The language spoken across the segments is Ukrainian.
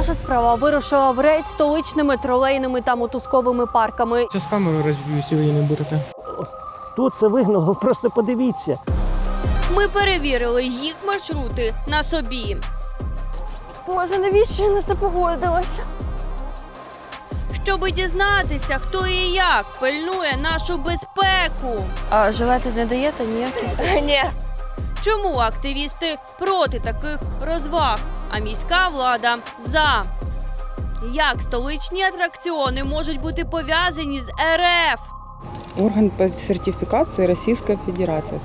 Наша справа вирушила в рейд столичними тролейними та мотузковими парками. Це з камерою і ви її не будете. Тут це вигнало, просто подивіться. Ми перевірили їх маршрути на собі. Боже, навіщо я на це погодилася? Щоби дізнатися, хто і як пильнує нашу безпеку. А жилети не даєте ніякі? Ні. Чому активісти проти таких розваг, а міська влада за? Як столичні атракціони можуть бути пов'язані з РФ? Орган по Російська Федерація.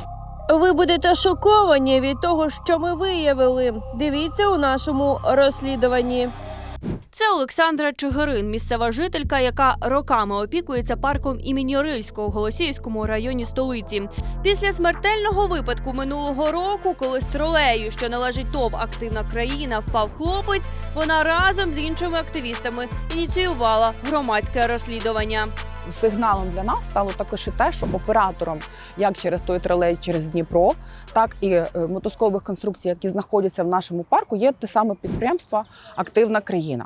Ви будете шоковані від того, що ми виявили. Дивіться у нашому розслідуванні. Це Олександра Чигирин, місцева жителька, яка роками опікується парком імені Рильського в Голосіївському районі столиці. Після смертельного випадку минулого року, коли з тролею, що належить ТОВ активна країна, впав хлопець, вона разом з іншими активістами ініціювала громадське розслідування. Сигналом для нас стало також і те, що оператором, як через той тролей через Дніпро, так і е, мотузкових конструкцій, які знаходяться в нашому парку, є те саме підприємство Активна країна.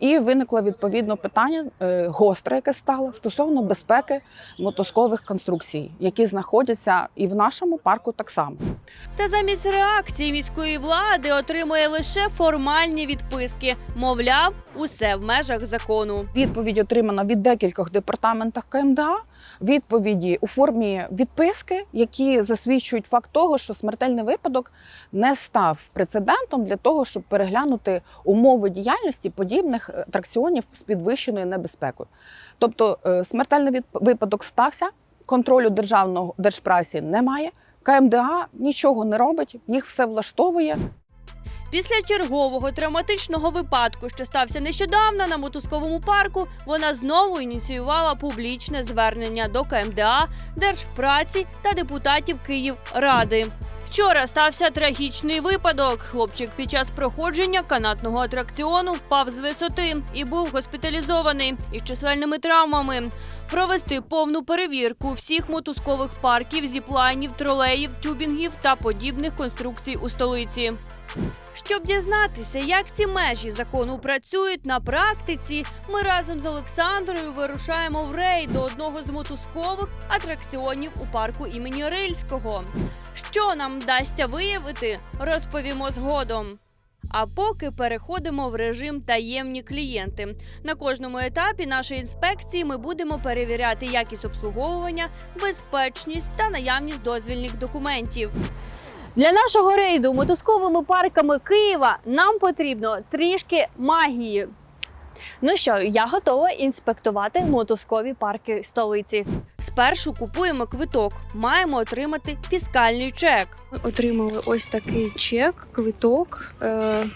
І виникло відповідно питання е, гостре, яке стало стосовно безпеки мотузкових конструкцій, які знаходяться і в нашому парку так само. Та замість реакції міської влади отримує лише формальні відписки. Мовляв, усе в межах закону. Відповідь отримана від декількох департаментів КМДА. Відповіді у формі відписки, які засвідчують факт того, що смертельний випадок не став прецедентом для того, щоб переглянути умови діяльності подібних е, атракціонів з підвищеною небезпекою. Тобто е, смертельний випадок стався, контролю державного держпрасі немає. КМДА нічого не робить, їх все влаштовує. Після чергового травматичного випадку, що стався нещодавно на мотузковому парку, вона знову ініціювала публічне звернення до КМДА, Держпраці та депутатів Київради. Вчора стався трагічний випадок. Хлопчик під час проходження канатного атракціону впав з висоти і був госпіталізований із чисельними травмами. Провести повну перевірку всіх мотузкових парків, зіплайнів, тролеїв, тюбінгів та подібних конструкцій у столиці. Щоб дізнатися, як ці межі закону працюють на практиці, ми разом з Олександрою вирушаємо в рейд до одного з мотузкових атракціонів у парку імені Рильського. Що нам вдасться виявити, розповімо згодом. А поки переходимо в режим таємні клієнти. На кожному етапі нашої інспекції ми будемо перевіряти якість обслуговування, безпечність та наявність дозвільних документів. Для нашого рейду мотузковими парками Києва нам потрібно трішки магії. Ну що, я готова інспектувати мотузкові парки столиці. Спершу купуємо квиток, маємо отримати фіскальний чек. Отримали ось такий чек, квиток. Е-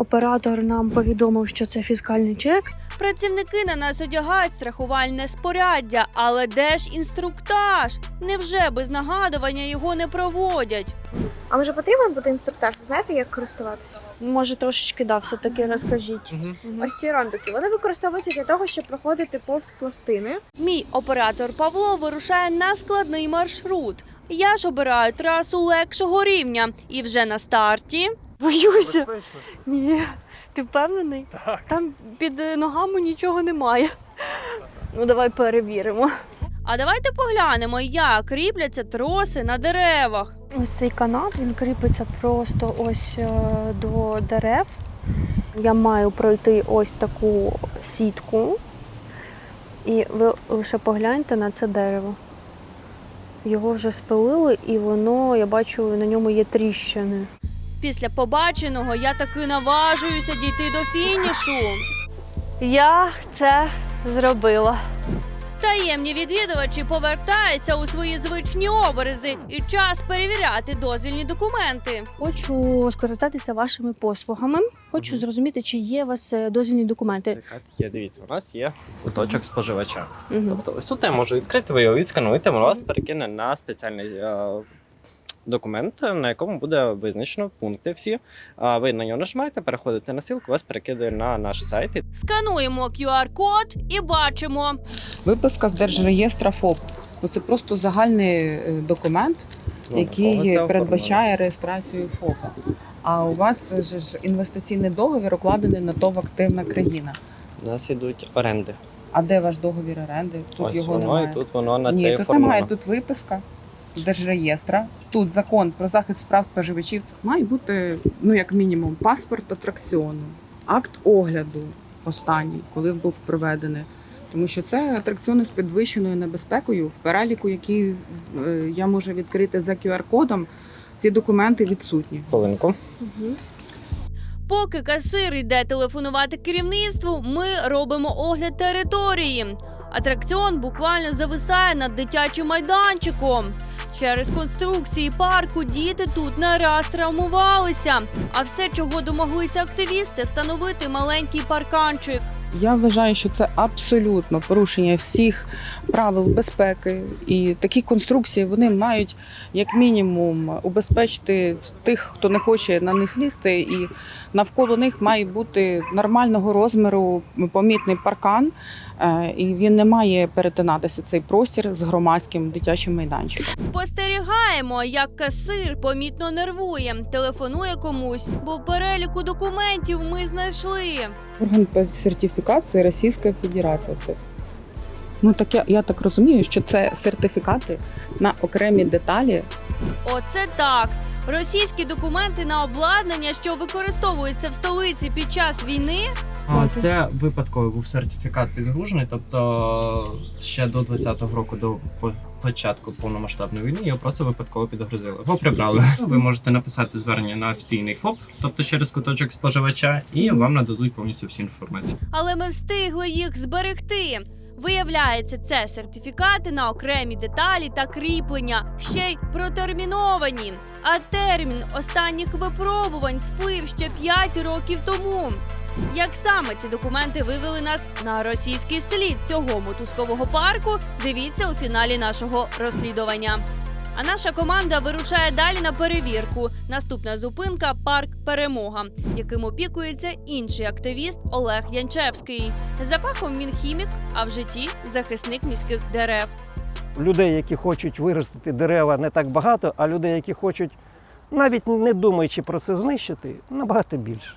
Оператор нам повідомив, що це фіскальний чек. Працівники на нас одягають страхувальне споряддя, але де ж інструктаж? Невже без нагадування його не проводять? А може потрібен буде інструктаж? Ви знаєте, як користуватися? Може, трошечки да, все таки розкажіть. Ось ці рондики. Вони використовуються для того, щоб проходити повз пластини. Мій оператор Павло вирушає на складний маршрут. Я ж обираю трасу легшого рівня і вже на старті. Боюся. Ні, ти впевнений? Так. Там під е, ногами нічого немає. Ну, давай перевіримо. А давайте поглянемо, як кріпляться троси на деревах. Ось цей канат він кріпиться просто ось е, до дерев. Я маю пройти ось таку сітку. І ви лише погляньте на це дерево. Його вже спилили, і воно, я бачу, на ньому є тріщини. Після побаченого я таки наважуюся дійти до фінішу. Я це зробила. Таємні відвідувачі повертаються у свої звичні образи і час перевіряти дозвільні документи. Хочу скористатися вашими послугами. Хочу зрозуміти, чи є у вас е, дозвільні документи. Є, дивіться, у нас є куточок споживача. Угу. Тобто ось тут я можу відкрити, ви його відскануєте, воно вас перекине на спеціальний е, документ, на якому буде визначено пункти всі. А ви на нього нажимаєте, переходите на ссылку, вас перекидає на наш сайт. Скануємо QR-код і бачимо. Виписка з держреєстра ФОП. Ну, Це просто загальний е, документ, Ну, який передбачає реєстрацію ФОПа. А у вас же ж інвестиційний договір укладений на ТОВ активна країна. У нас ідуть оренди. А де ваш договір оренди? Тут Ось його воно немає. і тут воно на Ні, тут немає. Тут виписка держреєстра. Тут закон про захист прав споживачів. Має бути ну як мінімум паспорт атракціону, акт огляду останній, коли був проведений. Тому що це атракціони з підвищеною небезпекою, в переліку, який е, я можу відкрити за QR-кодом. Ці документи відсутні. Хвилинку. Поки касир йде телефонувати керівництву, ми робимо огляд території. Атракціон буквально зависає над дитячим майданчиком. Через конструкції парку діти тут не травмувалися. А все, чого домоглися активісти, встановити маленький парканчик. Я вважаю, що це абсолютно порушення всіх правил безпеки, і такі конструкції вони мають як мінімум убезпечити тих, хто не хоче на них лізти, і навколо них має бути нормального розміру помітний паркан, і він не має перетинатися цей простір з громадським дитячим майданчиком. Спостерігаємо, як касир помітно нервує, телефонує комусь, бо в переліку документів ми знайшли. Орган сертифікації Російська Федерація. Це ну так я, я так розумію, що це сертифікати на окремі деталі Оце так. Російські документи на обладнання, що використовується в столиці під час війни, А, Це випадковий був сертифікат підгружений, тобто ще до 20-го року, до початку повномасштабної війни, його просто випадково підгрузили. Його прибрали. Ви можете написати звернення на офіційний ФОП, тобто через куточок споживача, і вам нададуть повністю всю інформацію. але ми встигли їх зберегти. Виявляється, це сертифікати на окремі деталі та кріплення, ще й протерміновані. А термін останніх випробувань сплив ще 5 років тому. Як саме ці документи вивели нас на російський слід цього мотузкового парку, дивіться у фіналі нашого розслідування. А наша команда вирушає далі на перевірку. Наступна зупинка парк Перемога, яким опікується інший активіст Олег Янчевський. За фахом він хімік, а в житті захисник міських дерев. Людей, які хочуть виростити дерева, не так багато, а людей, які хочуть, навіть не думаючи про це знищити, набагато більше.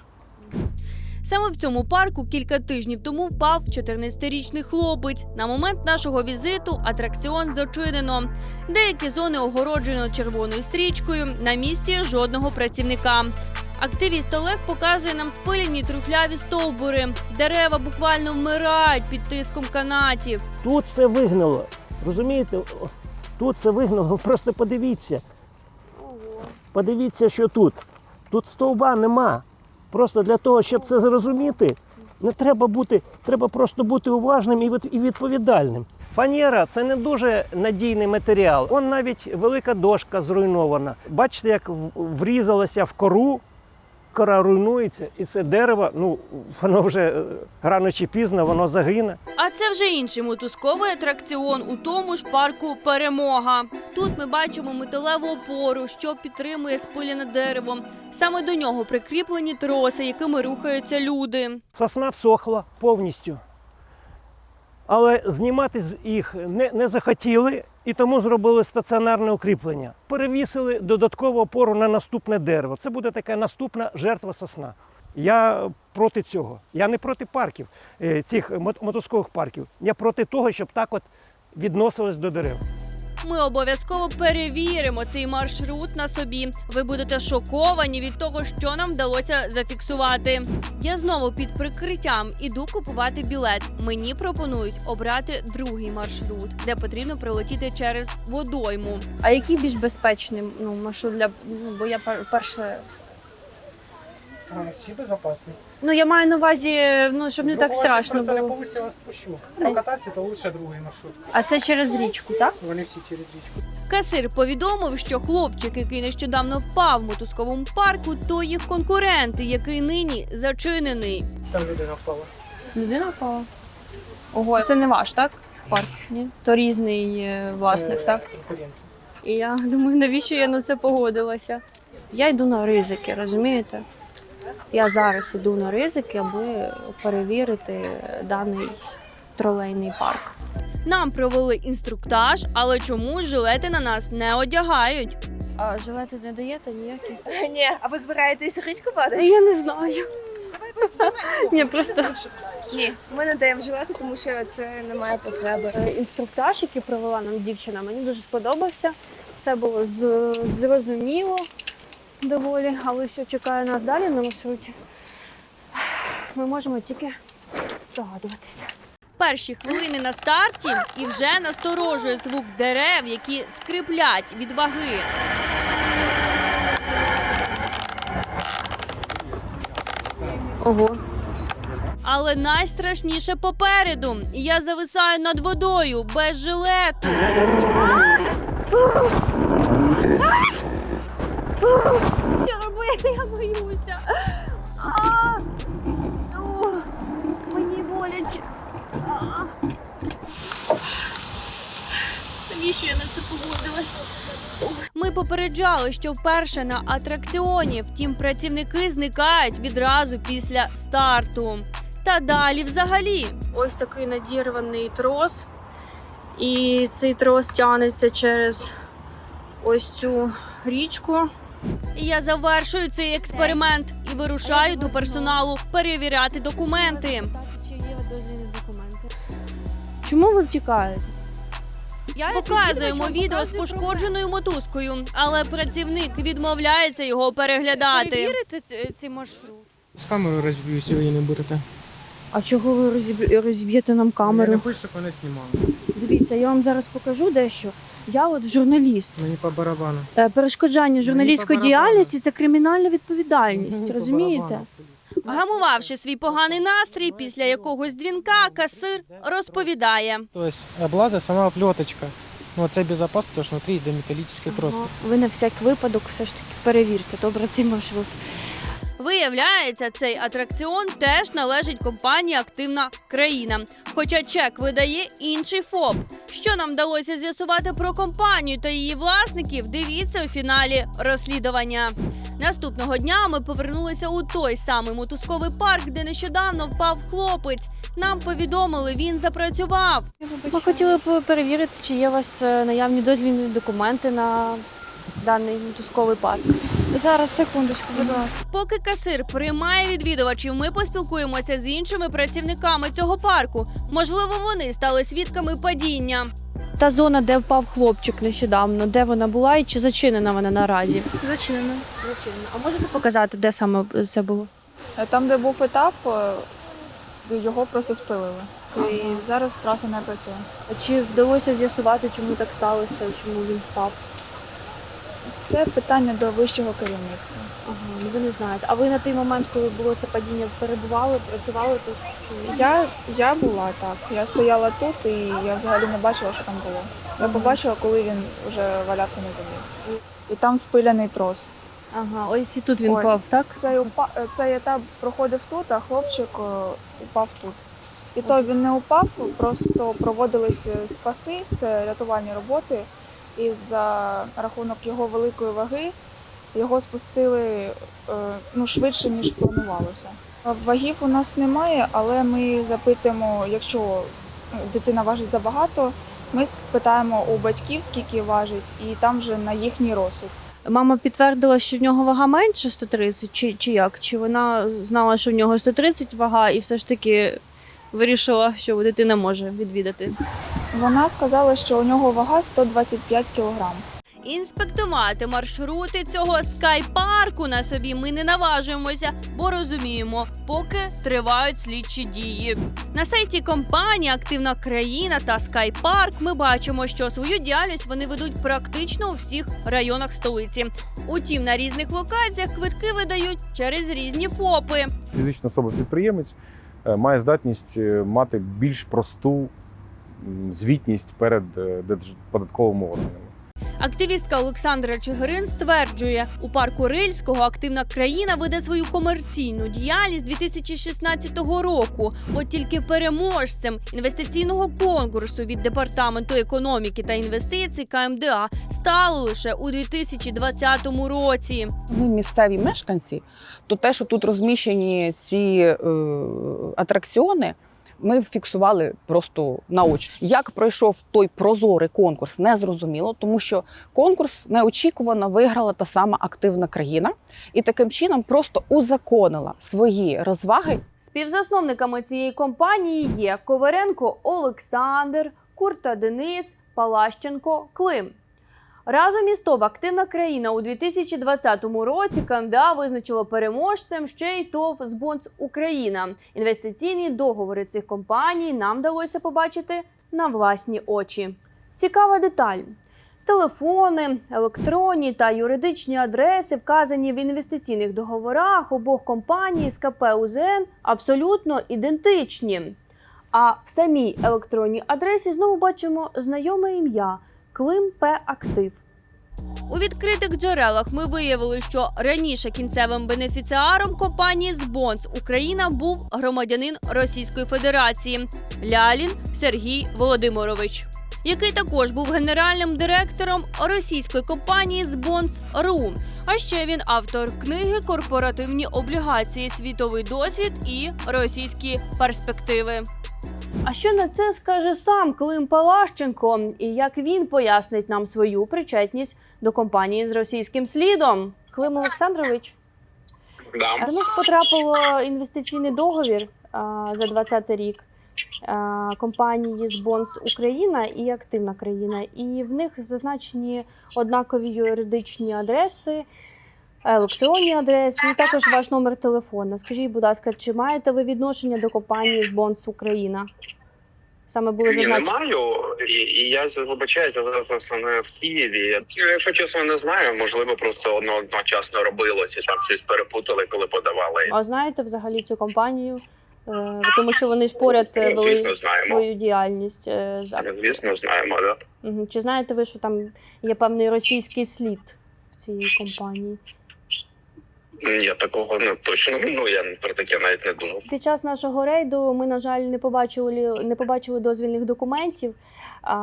Саме в цьому парку кілька тижнів тому впав 14-річний хлопець. На момент нашого візиту атракціон зачинено. Деякі зони огороджено червоною стрічкою. На місці жодного працівника. Активіст Олег показує нам спилені трухляві стовбури. Дерева буквально вмирають під тиском канатів. Тут це вигнало. Розумієте? Тут це вигнало. Просто подивіться. Подивіться, що тут. Тут стовба нема. Просто для того, щоб це зрозуміти, не треба бути, треба просто бути уважним і відповідальним. Фанера це не дуже надійний матеріал. Он навіть велика дошка зруйнована. Бачите, як врізалася в кору, кора руйнується, і це дерево, ну воно вже е, рано чи пізно, воно загине. А це вже інший мотузковий атракціон у тому ж парку Перемога. Тут ми бачимо металеву опору, що підтримує спилене дерево. Саме до нього прикріплені троси, якими рухаються люди. Сосна всохла повністю. Але знімати з їх не, не захотіли і тому зробили стаціонарне укріплення. Перевісили додаткову опору на наступне дерево. Це буде така наступна жертва сосна. Я проти цього. Я не проти парків, е, цих мотоскових парків. Я проти того, щоб так от відносились до дерев. Ми обов'язково перевіримо цей маршрут на собі. Ви будете шоковані від того, що нам вдалося зафіксувати. Я знову під прикриттям іду купувати білет. Мені пропонують обрати другий маршрут, де потрібно прилетіти через водойму. А який більш безпечний ну, маршрут для ну, бо я перше. Всі безпечні. Ну я маю на увазі, ну щоб не так страшно Це не було. повисила спущу. Ай. Покататися то лише другий маршрут. А це через річку, так? Вони всі через річку. Касир повідомив, що хлопчик, який нещодавно впав в мотузковому парку, то їх конкурент, який нині зачинений. Там людина впала. Людина впала. Ого, це не ваш, так? Парк? Ні? То різний е, власник, Це так? конкуренція. І я думаю, навіщо я на це погодилася? Я йду на ризики, розумієте? Я зараз йду на ризики, аби перевірити даний тролейний парк. Нам провели інструктаж, але чомусь жилети на нас не одягають. А жилети не даєте ніякі? Ні, а ви збираєтесь річку падати? Я не знаю. Ні, просто Ні, ми не даємо жилети, тому що це не має потреби. Е, інструктаж, який провела нам дівчина, мені дуже сподобався. Все було зрозуміло доволі, але що чекає нас далі на маршруті, ми можемо тільки здогадуватися. Перші хвилини на старті і вже насторожує звук дерев, які скриплять від ваги. Ого. Але найстрашніше попереду. Я зависаю над водою без жилету. Що робити? Я боюся. А! О, Мені боляче. А! Навіщо я на це погодилась? Ми попереджали, що вперше на атракціоні, втім, працівники зникають відразу після старту. Та далі взагалі. Ось такий надірваний трос. І цей трос тягнеться через ось цю річку. Я завершую цей експеримент і вирушаю до персоналу перевіряти документи. Чи є дозвільні документи? Чому ви втікаєте? Показуємо відео з пошкодженою мотузкою, але працівник відмовляється його переглядати. Перевірите ці, ці маршрут. З камерою розб'ю, ви її не будете. А чого ви розіб- розіб'єте нам Я камеру? не хочу, щоб вона знімала. Дивіться, я вам зараз покажу дещо. Я от журналіст. Мені по барабану. Е, Перешкоджання журналістської барабану. діяльності це кримінальна відповідальність. Мені по розумієте? барабану. Вгамувавши свій поганий настрій після якогось дзвінка, касир розповідає. То есть облаза сама плеточка. Ну, це безопасно, тому що внутрі йде металічний трос. Ага. Ви на всяк випадок все ж таки перевірте добре цей маршрут. Виявляється, цей атракціон теж належить компанії Активна країна. Хоча чек видає інший ФОП. Що нам вдалося з'ясувати про компанію та її власників, дивіться у фіналі розслідування. Наступного дня ми повернулися у той самий мотузковий парк, де нещодавно впав хлопець. Нам повідомили, він запрацював. Ми хотіли б перевірити, чи є у вас е, наявні дозвільні документи на даний мотузковий парк. Зараз, секундочку, будь ласка. Поки касир приймає відвідувачів, ми поспілкуємося з іншими працівниками цього парку. Можливо, вони стали свідками падіння. Та зона, де впав хлопчик нещодавно, де вона була і чи зачинена вона наразі? Зачинено. Зачинена. А можете показати, де саме це було? Там, де був етап, е, його просто спилили. І зараз траса не працює. А чи вдалося з'ясувати, чому так сталося, чому він впав? Це питання до вищого керівництва. Ага, ну ви не знаєте. А ви на той момент, коли було це падіння, перебували, працювали тут? Я, я була так. Я стояла тут і я взагалі не бачила, що там було. Я побачила, коли він вже валявся на землі. І там спиляний трос. Ага, ось і тут він впав, так? Цей, упа... е, цей етап проходив тут, а хлопчик е, упав тут. І то він не упав, просто проводились спаси, це рятувальні роботи. І за рахунок його великої ваги його спустили е, ну, швидше, ніж планувалося. Вагів у нас немає, але ми запитуємо, якщо ну, дитина важить забагато, ми спитаємо у батьків, скільки важить, і там вже на їхній розсуд. Мама підтвердила, що в нього вага менше 130, чи, чи як? Чи вона знала, що в нього 130 вага, і все ж таки вирішила, що дитина може відвідати? Вона сказала, що у нього вага 125 кг. Інспектувати маршрути цього скайпарку на собі ми не наважуємося, бо розуміємо, поки тривають слідчі дії. На сайті компанії Активна країна та Скайпарк ми бачимо, що свою діяльність вони ведуть практично у всіх районах столиці. Утім, на різних локаціях квитки видають через різні ФОПи. фізична особа-підприємець е, має здатність е, мати більш просту звітність перед податковими держподатковими органами. Активістка Олександра Чигирин стверджує, у парку Рильського активна країна веде свою комерційну діяльність 2016 року. От тільки переможцем інвестиційного конкурсу від департаменту економіки та інвестицій КМДА стали лише у 2020 році. Ми місцеві мешканці, то те, що тут розміщені ці е, атракціони, ми фіксували просто наочно. Як пройшов той прозорий конкурс, не зрозуміло, тому що конкурс неочікувано виграла та сама активна країна, і таким чином просто узаконила свої розваги Співзасновниками цієї компанії є Коваренко Олександр, Курта Денис, Палащенко Клим. Разом із ТОВ активна країна у 2020 році КМДА визначило переможцем ще й ТОВ «Збонс Україна. Інвестиційні договори цих компаній нам вдалося побачити на власні очі. Цікава деталь. Телефони, електронні та юридичні адреси, вказані в інвестиційних договорах обох компаній з КП УЗН, абсолютно ідентичні. А в самій електронній адресі знову бачимо знайоме ім'я Клим П. Актив. У відкритих джерелах ми виявили, що раніше кінцевим бенефіціаром компанії «Збонс Україна був громадянин Російської Федерації Лялін Сергій Володимирович, який також був генеральним директором російської компанії «Збонс.ру». А ще він автор книги Корпоративні облігації, світовий досвід і російські перспективи. А що на це скаже сам Клим Палащенко, і як він пояснить нам свою причетність до компанії з російським слідом? Клим Олександрович, Да. до нас потрапило інвестиційний договір а, за 20 рік а, компанії Збонс Україна і Активна країна. І в них зазначені однакові юридичні адреси. Електронні адреси і також ваш номер телефона. Скажіть, будь ласка, чи маєте ви відношення до компанії Збонс Україна? Саме було Ні, не маю, і, і я вибачаюся, зараз просто не в Києві. Якщо чесно, не знаю. Можливо, просто одно одночасно робилося, там щось перепутали, коли подавали. А знаєте взагалі цю компанію? Е, Тому що вони ж поряд е, Ну, вели звісно, знаємо. свою діяльність. е, з Ак- Звісно, знаємо, да. Мгм. Чи знаєте ви, що там є певний російський слід в цій компанії? Я такого не точно ну я про таке навіть не думав. Під час нашого рейду ми, на жаль, не побачили не побачили дозвільних документів а,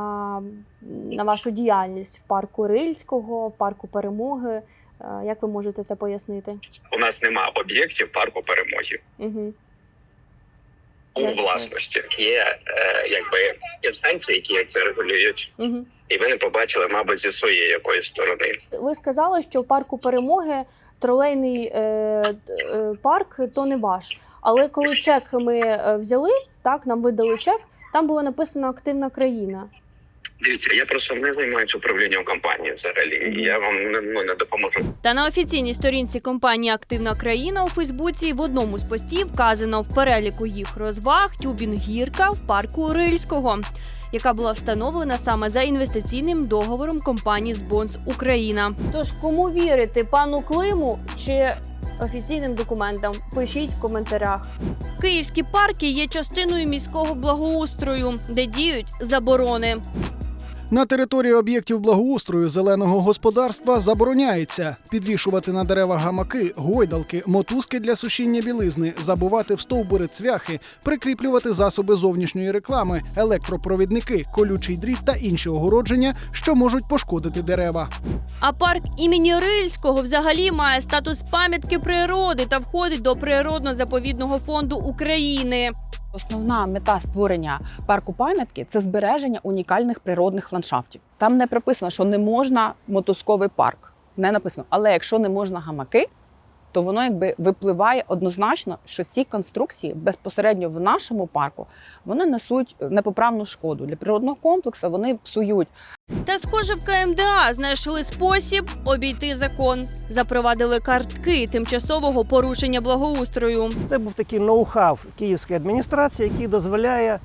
на вашу діяльність в парку Рильського, в парку Перемоги. А, Як ви можете це пояснити? У нас нема об'єктів парку перемоги Угу. у Ясно. власності. Є е, якби інстанції, які як це регулюють, Угу. і ви не побачили, мабуть, зі своєї якоїсь сторони. Ви сказали, що в парку Перемоги тролейний е, е, парк то не ваш. Але коли чек ми е, взяли, так нам видали чек, там було написано активна країна. Дивіться, я просто не займаюся управлінням компанії взагалі. Я вам не, ну, не допоможу. Та на офіційній сторінці компанії Активна країна у Фейсбуці в одному з постів вказано в переліку їх розваг тюбінг гірка в парку Рильського, яка була встановлена саме за інвестиційним договором компанії Збонс Україна. Тож кому вірити пану Климу чи офіційним документам? Пишіть в коментарях. Київські парки є частиною міського благоустрою, де діють заборони. На території об'єктів благоустрою зеленого господарства забороняється підвішувати на дерева гамаки, гойдалки, мотузки для сушіння білизни, забувати в стовбури цвяхи, прикріплювати засоби зовнішньої реклами, електропровідники, колючий дріт та інші огородження, що можуть пошкодити дерева. А парк імені Рильського взагалі має статус пам'ятки природи та входить до природно-заповідного фонду України. Основна мета створення парку пам'ятки це збереження унікальних природних ландшафтів. Там не прописано, що не можна мотузковий парк. Не написано. Але якщо не можна гамаки, то воно якби випливає однозначно, що ці конструкції безпосередньо в нашому парку вони несуть непоправну шкоду для природного комплексу. Вони псують Та, схоже, в КМДА знайшли спосіб обійти закон. Запровадили картки тимчасового порушення благоустрою. Це був такий ноу-хав київської адміністрації, який дозволяє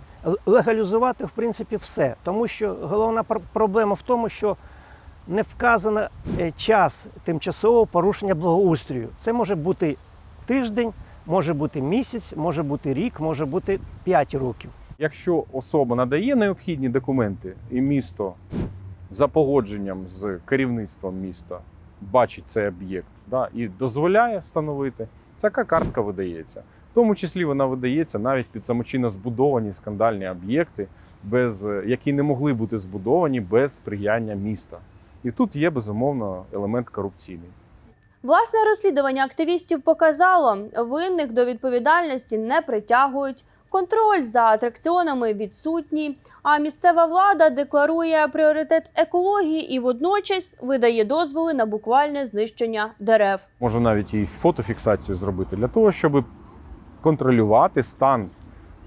легалізувати в принципі все. Тому що головна пр- проблема в тому, що не вказано е, час тимчасового порушення благоустрою. Це може бути тиждень, може бути місяць, може бути рік, може бути 5 років. Якщо особа надає необхідні документи, і місто за погодженням з керівництвом міста бачить цей об'єкт да, і дозволяє встановити, така картка видається. В тому числі вона видається навіть під самочинно збудовані скандальні об'єкти, без, які не могли бути збудовані без сприяння міста. І тут є безумовно елемент корупційний. Власне розслідування активістів показало, винних до відповідальності не притягують. Контроль за атракціонами відсутній, а місцева влада декларує пріоритет екології і водночас видає дозволи на буквальне знищення дерев. Можна навіть і фотофіксацію зробити для того, щоб контролювати стан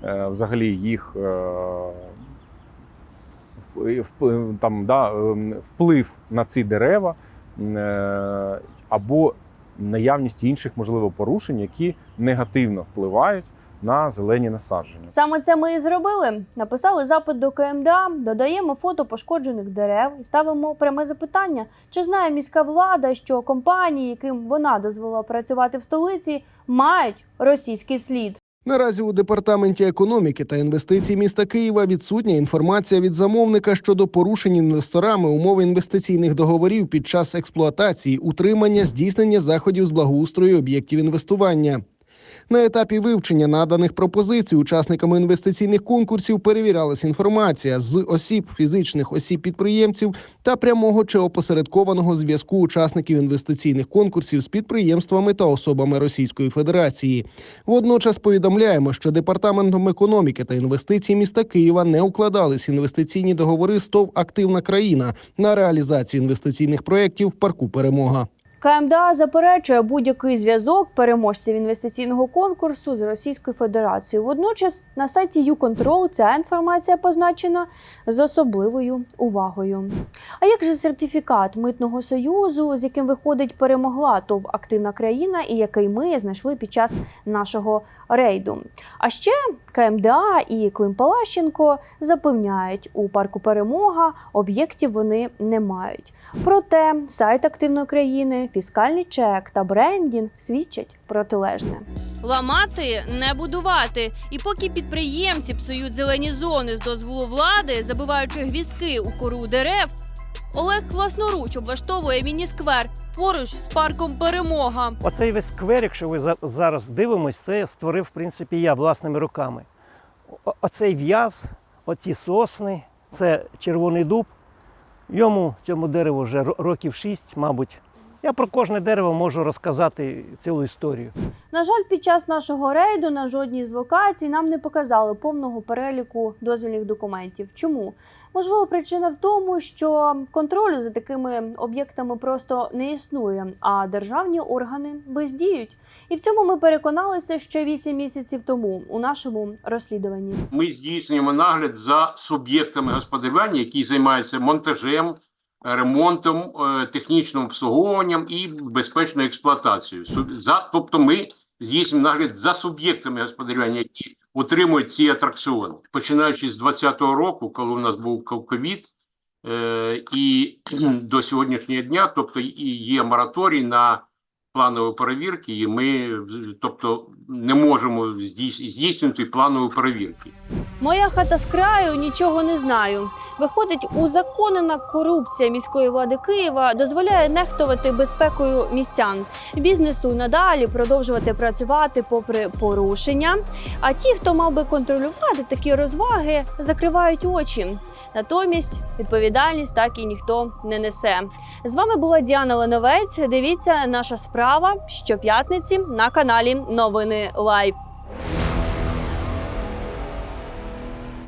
е, взагалі їх е, там, да, ем, вплив на ці дерева е, або наявність інших, можливо, порушень, які негативно впливають на зелені насадження. Саме це ми і зробили. Написали запит до КМДА, додаємо фото пошкоджених дерев і ставимо пряме запитання: чи знає міська влада, що компанії, яким вона дозволила працювати в столиці, мають російський слід. Наразі у департаменті економіки та інвестицій міста Києва відсутня інформація від замовника щодо порушень інвесторами умов інвестиційних договорів під час експлуатації, утримання, здійснення заходів з благоустрою об'єктів інвестування. На етапі вивчення наданих пропозицій учасниками інвестиційних конкурсів перевірялась інформація з осіб, фізичних осіб підприємців та прямого чи опосередкованого зв'язку учасників інвестиційних конкурсів з підприємствами та особами Російської Федерації. Водночас повідомляємо, що департаментом економіки та інвестицій міста Києва не укладались інвестиційні договори з ТОВ Активна країна на реалізацію інвестиційних проєктів в парку Перемога. КМДА заперечує будь-який зв'язок переможців інвестиційного конкурсу з Російською Федерацією. Водночас на сайті ЮКонтрол ця інформація позначена з особливою увагою. А як же сертифікат митного союзу, з яким виходить перемогла ТОВ активна країна, і який ми знайшли під час нашого рейду? А ще КМДА і Клим Палащенко запевняють, у парку Перемога об'єктів вони не мають. Проте сайт активної країни, фіскальний чек та брендінг свідчать протилежне. Ламати не будувати. І поки підприємці псують зелені зони з дозволу влади, забиваючи гвіздки у кору дерев. Олег власноруч облаштовує міні-сквер поруч з парком Перемога. Оцей весь сквер, якщо ви зараз дивимось, це створив в принципі я власними руками. Оцей в'яз, оті сосни, це червоний дуб. Йому цьому дереву вже років шість, мабуть. Я про кожне дерево можу розказати цілу історію. На жаль, під час нашого рейду на жодній з локацій нам не показали повного переліку дозвільних документів. Чому? Можливо, причина в тому, що контролю за такими об'єктами просто не існує, а державні органи бездіють. І в цьому ми переконалися ще 8 місяців тому у нашому розслідуванні. Ми здійснюємо нагляд за суб'єктами господарювання, які займаються монтажем, ремонтом, е, технічним обслуговуванням і безпечною експлуатацією. За, тобто ми здійснюємо нагляд за суб'єктами господарювання, які утримують ці атракціони. Починаючи з 2020 року, коли у нас був ков- ковід, е, і до сьогоднішнього дня, тобто є мораторій на планові перевірки, і ми тобто не можемо здійс- здійснювати планові перевірки. Моя хата з краю нічого не знаю. Виходить, узаконена корупція міської влади Києва дозволяє нехтувати безпекою містян, бізнесу надалі продовжувати працювати попри порушення. А ті, хто мав би контролювати такі розваги, закривають очі. Натомість відповідальність так і ніхто не несе. З вами була Діана Леновець. Дивіться наша справа щоп'ятниці на каналі Новини Лайв.